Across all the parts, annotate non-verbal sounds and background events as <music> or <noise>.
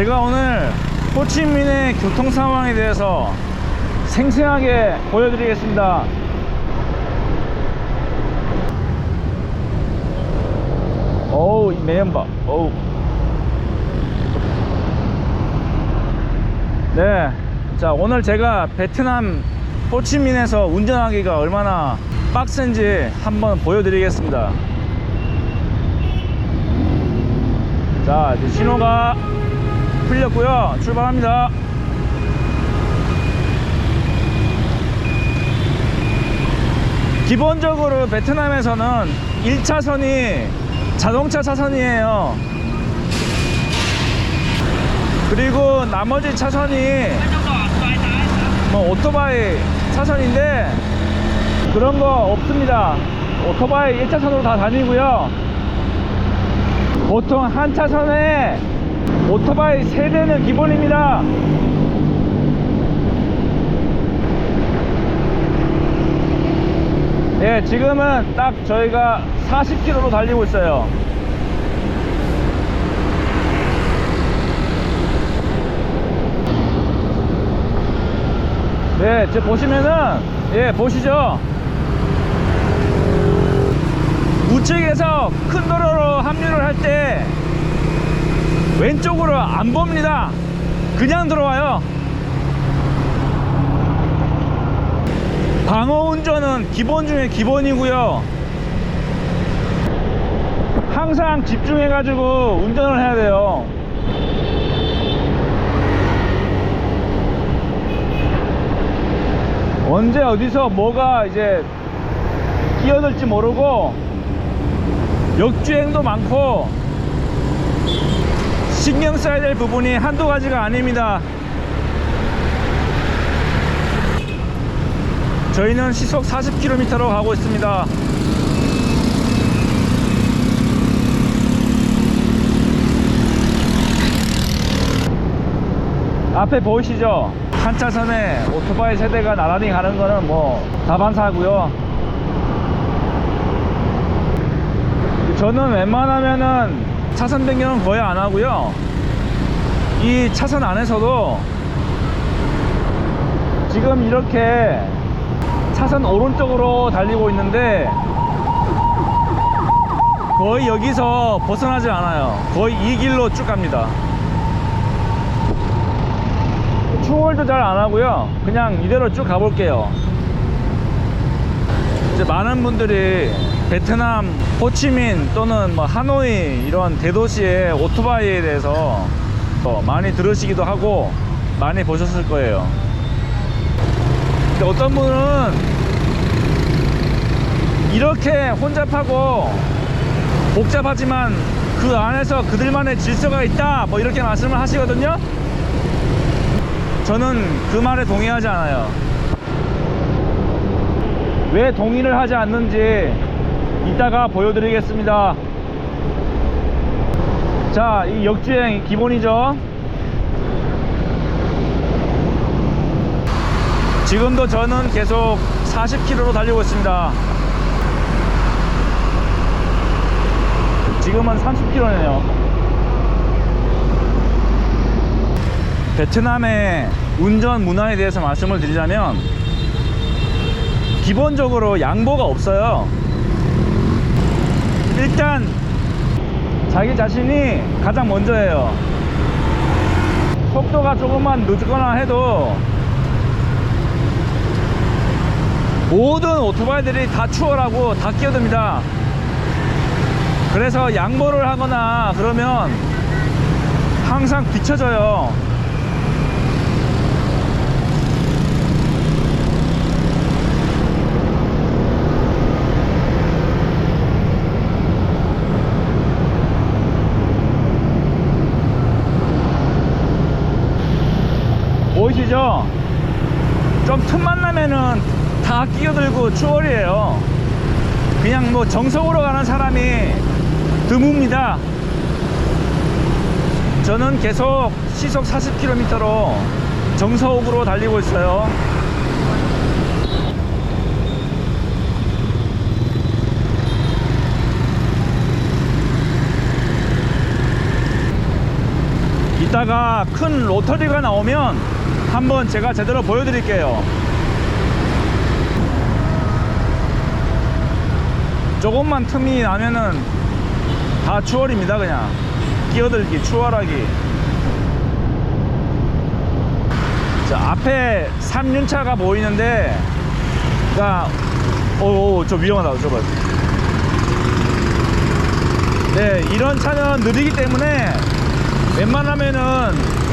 제가 오늘 호치민의 교통 상황에 대해서 생생하게 보여드리겠습니다. 어우, 이 매연 봐. 어우. 네. 자, 오늘 제가 베트남 호치민에서 운전하기가 얼마나 빡센지 한번 보여드리겠습니다. 자, 이제 신호가 풀렸고요. 출발합니다. 기본적으로 베트남에서는 1차선이 자동차 차선이에요. 그리고 나머지 차선이 뭐 오토바이 차선인데 그런 거 없습니다. 오토바이 1차선으로 다 다니고요. 보통 한 차선에 오토바이 3대는 기본입니다. 예, 지금은 딱 저희가 40km로 달리고 있어요. 네, 지금 보시면은, 예, 보시죠. 우측에서 큰 도로로 합류를 할 때 왼쪽으로 안 봅니다. 그냥 들어와요. 방어 운전은 기본 중에 기본이고요. 항상 집중해 가지고 운전을 해야 돼요. 언제 어디서 뭐가 이제 끼어들지 모르고 역주행도 많고 신경 써야 될 부분이 한두 가지가 아닙니다. 저희는 시속 40km로 가고 있습니다. 앞에 보이시죠? 한 차선에 오토바이 세대가 나란히 가는 거는 뭐 다반사고요. 저는 웬만하면은 차선 변경은 거의 안 하고요. 이 차선 안에서도 지금 이렇게 차선 오른쪽으로 달리고 있는데 거의 여기서 벗어나지 않아요. 거의 이 길로 쭉 갑니다. 추월도 잘 안 하고요. 그냥 이대로 쭉 가볼게요. 이제 많은 분들이 베트남 호치민 또는 뭐 하노이 이런 대도시의 오토바이에 대해서 어, 많이 들으시기도 하고 많이 보셨을 거예요. 근데 어떤 분은 이렇게 혼잡하고 복잡하지만 그 안에서 그들만의 질서가 있다 뭐 이렇게 말씀을 하시거든요. 저는 그 말에 동의하지 않아요. 왜 동의를 하지 않는지 이따가 보여드리겠습니다. 자, 이 역주행 기본이죠. 지금도 저는 계속 40km로 달리고 있습니다. 지금은 30km네요. 베트남의 운전 문화에 대해서 말씀을 드리자면 기본적으로 양보가 없어요. 일단 자기 자신이 가장 먼저예요. 속도가 조금만 늦거나 해도 모든 오토바이들이 다 추월하고 다 끼어듭니다. 그래서 양보를 하거나 그러면 항상 뒤쳐져요. 보이시죠? 좀 나면은 다 끼어들고 추월이에요. 그냥 뭐 정석으로 가는 사람이 드뭅니다. 저는 계속 시속 40km로 정석으로 달리고 있어요. 이따가 큰 로터리가 나오면 한번 제가 제대로 보여드릴게요. 조금만 틈이 나면은 다 추월입니다, 그냥. 끼어들기, 추월하기. 자, 앞에 3륜차가 보이는데, 그니까, 오, 오, 저 위험하다, 저거. 네, 이런 차는 느리기 때문에 웬만하면은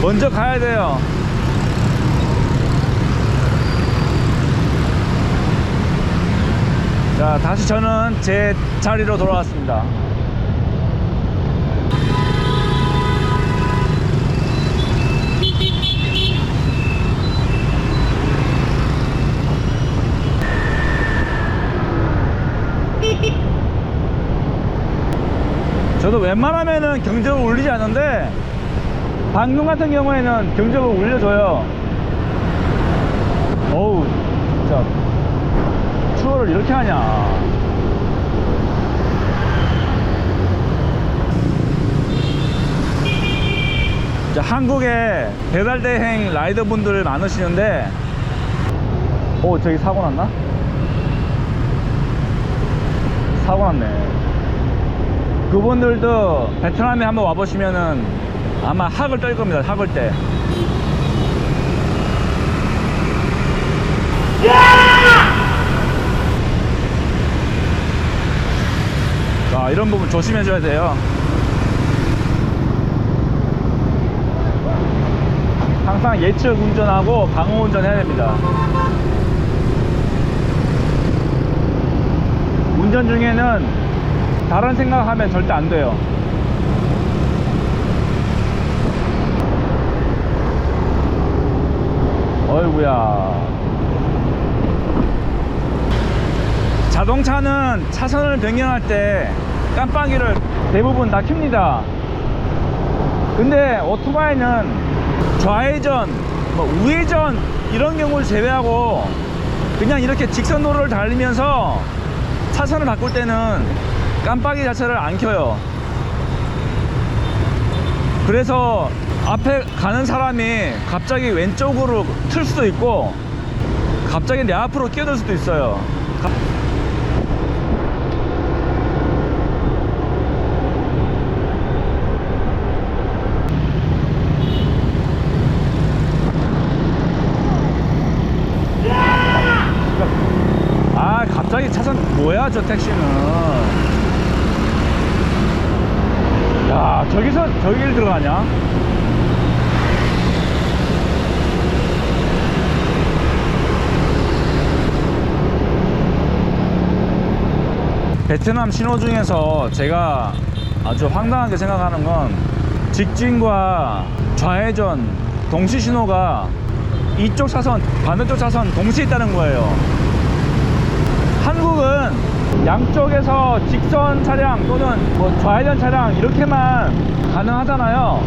먼저 가야 돼요. 자, 다시 저는 제 자리로 돌아왔습니다. 저도 웬만하면은 경적을 울리지 않는데 방금 같은 경우에는 경적을 울려줘요. 어우, 진짜 추월을 이렇게 하냐. 자, 한국에 배달 대행 라이더 분들 많으시는데, 오, 저기 사고 났나? 사고 났네. 그분들도 베트남에 한번 와보시면은 아마 학을 떨 겁니다. 학을 때. 자, 이런 부분 조심해줘야 돼요. 항상 예측 운전하고 방어 운전 해야 됩니다. 운전 중에는 다른 생각하면 절대 안 돼요. 어이구야. 자동차는 차선을 변경할 때 깜빡이를 대부분 다 켭니다. 근데 오토바이는 좌회전, 뭐 우회전 이런 경우를 제외하고 그냥 이렇게 직선 도로를 달리면서 차선을 바꿀 때는 깜빡이 자체를 안 켜요. 그래서 앞에 가는 사람이 갑자기 왼쪽으로 틀 수도 있고 갑자기 내 앞으로 끼어들 수도 있어요. 가- 아 갑자기 차선 저 택시는. 야 저기서 저길 들어가냐? 베트남 신호 중에서 제가 아주 황당하게 생각하는 건 직진과 좌회전 동시 신호가 이쪽 차선 반대쪽 차선 동시에 있다는 거예요. 한국은 양쪽에서 직선 차량 또는 뭐 좌회전 차량 이렇게만 가능하잖아요.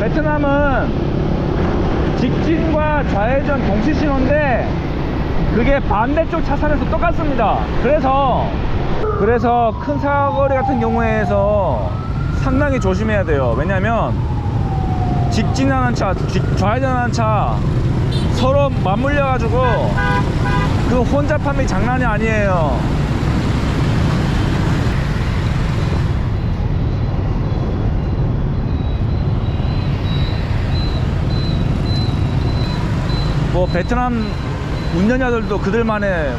베트남은 직진과 좌회전 동시 신호인데 그게 반대쪽 차선에서 똑같습니다. 그래서 그래서 큰 사거리 같은 경우에서 상당히 조심해야 돼요. 왜냐면 직진하는 차, 직- 좌회전하는 차 서로 맞물려 가지고 그 혼잡함이 장난이 아니에요. 베트남 운전자들도 그들만의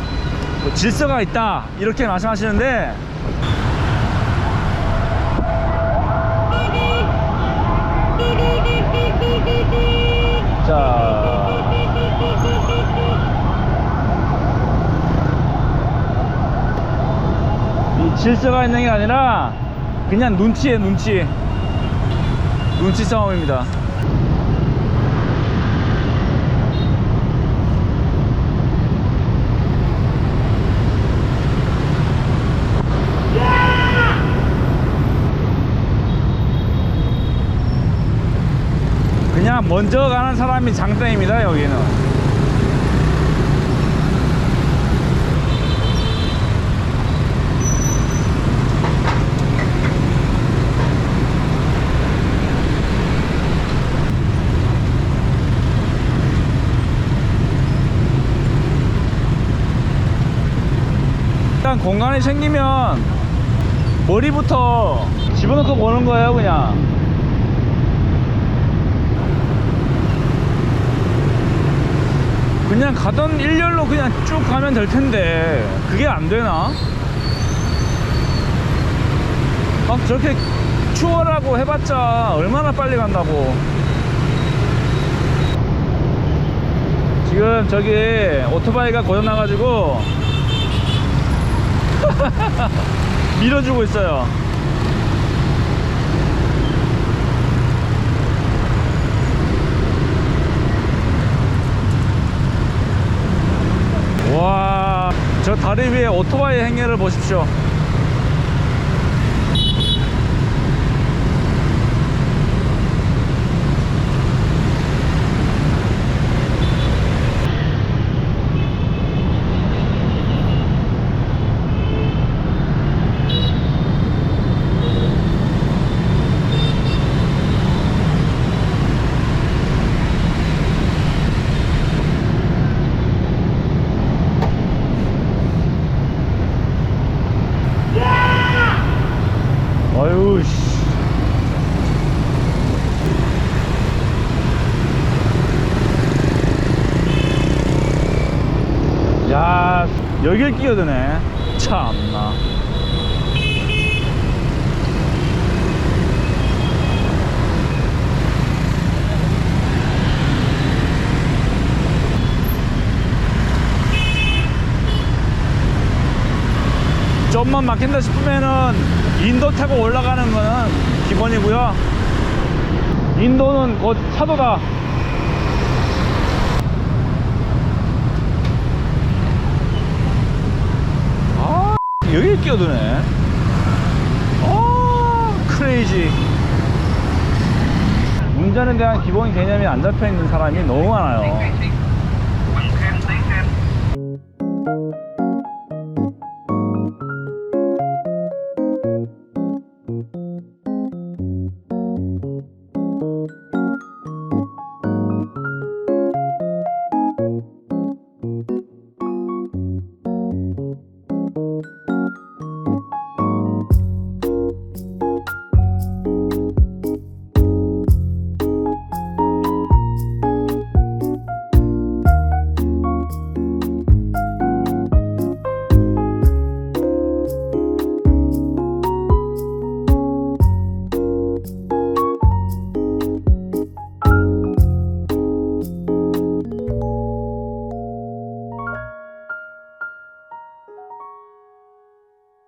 뭐 질서가 있다 이렇게 말씀하시는데. 자. 이 질서가 있는 게 아니라 그냥 눈치에 눈치. 눈치 싸움입니다 그냥 먼저 가는 사람이 장땡입니다 여기는. 공간이 생기면 머리부터 집어넣고 보는 거예요 그냥. 그냥 가던 일렬로 그냥 쭉 가면 될 텐데. 그게 안 되나? 막 저렇게 추월하고 해봤자 얼마나 빨리 간다고. 지금 저기 오토바이가 고장나가지고 <laughs> 밀어주고 있어요 와, 저 다리 위에 오토바이 행렬을 보십시오. 아유, 씨. 야, 여길 끼어드네. 참나. 좀만 막힌다 싶으면은 인도 타고 올라가는 거는 기본이고요. 인도는 곧 차도다. 아, 여기 끼어드네. 아, 크레이지. 운전에 대한 기본 개념이 안 잡혀 있는 사람이 너무 많아요.